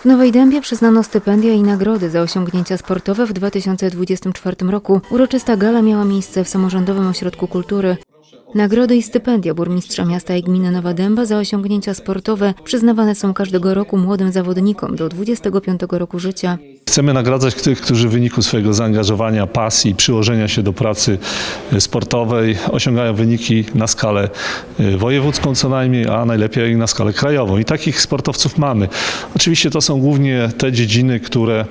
W Nowej Dębie przyznano stypendia i nagrody za osiągnięcia sportowe w 2024 roku. Uroczysta gala miała miejsce w Samorządowym Ośrodku Kultury. Nagrody i stypendia burmistrza miasta i gminy Nowa Dęba za osiągnięcia sportowe przyznawane są każdego roku młodym zawodnikom do 25 roku życia. Chcemy nagradzać tych, którzy w wyniku swojego zaangażowania, pasji, przyłożenia się do pracy e, sportowej osiągają wyniki na skalę e, wojewódzką co najmniej, a najlepiej na skalę krajową. I takich sportowców mamy. Oczywiście to są głównie te dziedziny, które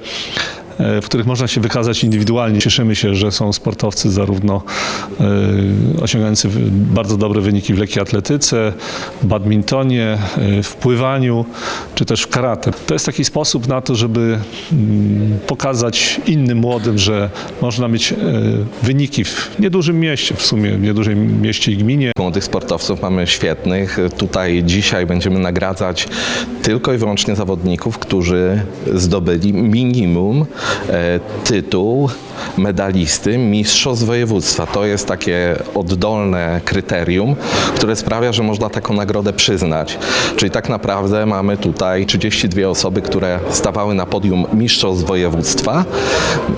w których można się wykazać indywidualnie. Cieszymy się, że są sportowcy zarówno e, osiągający bardzo dobre wyniki w lekkiej atletyce, badmintonie, e, w pływaniu, czy też w karate. To jest taki sposób na to, żeby mm, pokazać innym młodym, że można mieć e, wyniki w niedużym mieście, w sumie w niedużym mieście i gminie. Młodych sportowców mamy świetnych. Tutaj dzisiaj będziemy nagradzać tylko i wyłącznie zawodników, którzy zdobyli minimum e, tytuł medalisty mistrzostw województwa. To jest takie oddolne kryterium, które sprawia, że można taką nagrodę przyznać. Czyli tak naprawdę mamy tutaj 32 osoby, które stawały na podium mistrzostw województwa,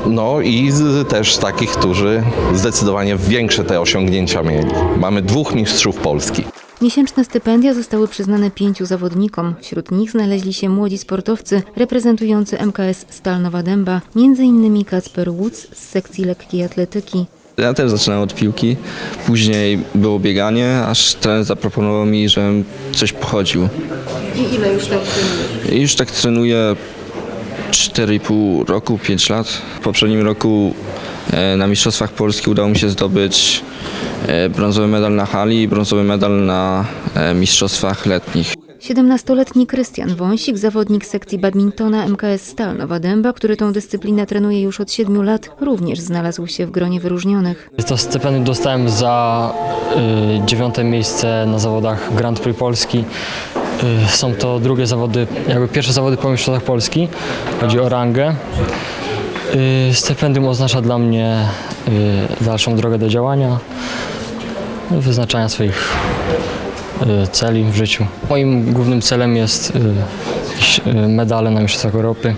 no i też takich, którzy zdecydowanie większe te osiągnięcia mieli. Mamy dwóch mistrzów Polski. Miesięczne stypendia zostały przyznane pięciu zawodnikom. Wśród nich znaleźli się młodzi sportowcy reprezentujący MKS Stal Nowa Dęba, m.in. Kacper Łuc z sekcji lekkiej atletyki. Ja też zaczynałem od piłki, później było bieganie, aż trener zaproponował mi, żebym coś pochodził. I ile już tak trenujesz? I już tak trenuję 4,5 roku, 5 lat. W poprzednim roku e, na Mistrzostwach Polski udało mi się zdobyć brązowy medal na hali i brązowy medal na e, Mistrzostwach Letnich. 17-letni Krystian Wąsik, zawodnik sekcji badmintona MKS Stal Nowa Dęba, który tą dyscyplinę trenuje już od 7 lat, również znalazł się w gronie wyróżnionych. To stypendium dostałem za y, dziewiąte miejsce na zawodach Grand Prix Polski. Y, są to drugie zawody, jakby pierwsze zawody po mistrzostwach Polski. Chodzi o rangę. Y, stypendium oznacza dla mnie y, dalszą drogę do działania, wyznaczania swoich y, celi w życiu. Moim głównym celem jest y, y, medale na mistrzostwach Europy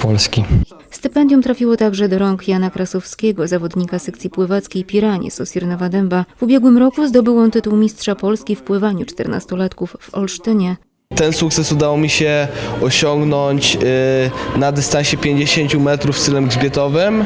Polski. Stypendium trafiło także do rąk Jana Krasowskiego, zawodnika sekcji pływackiej Piranie z Osir Nowa Dęba. W ubiegłym roku zdobył on tytuł mistrza Polski w pływaniu 14-latków w Olsztynie. Ten sukces udało mi się osiągnąć na dystansie 50 metrów stylem grzbietowym.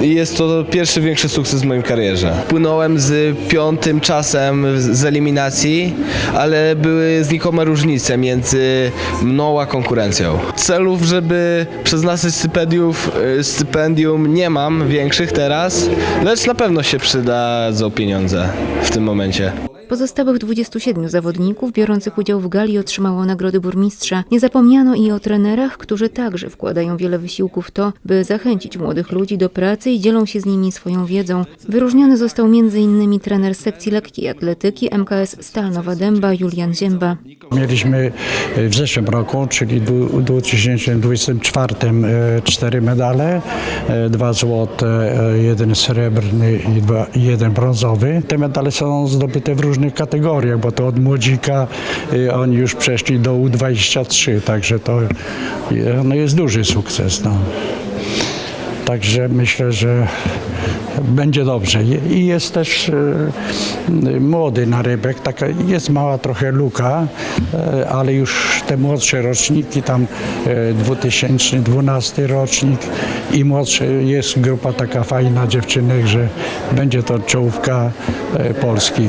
Jest to pierwszy większy sukces w moim karierze. Płynąłem z piątym czasem z z eliminacji, ale były znikome różnice między mną a konkurencją. Celów, żeby przeznaczyć stypendiów, y, stypendium nie mam większych teraz, lecz na pewno się przydadzą pieniądze w tym momencie. Pozostałych 27 zawodników biorących udział w gali otrzymało nagrody burmistrza. Nie zapomniano i o trenerach, którzy także wkładają wiele wysiłku w to, by zachęcić młodych ludzi do pracy i dzielą się z nimi swoją wiedzą. Wyróżniony został m.in. trener sekcji lekkiej atletyki MKS Stal Nowa Dęba Julian Zięba. Mieliśmy e, w zeszłym roku, czyli w 2024 e, cztery medale, e, dwa złote, jeden srebrny i jeden brązowy. Te medale są zdobyte w różnych kategoriach, bo to od młodzika e, oni już przeszli do U23, także to e, no jest duży sukces. No. Także myślę, że będzie dobrze. I jest też e, młody narybek, taka jest mała trochę luka, e, ale już te młodsze roczniki, tam e, 2012 rocznik i młodsze jest grupa taka fajna dziewczynek, że będzie to czołówka e, Polski.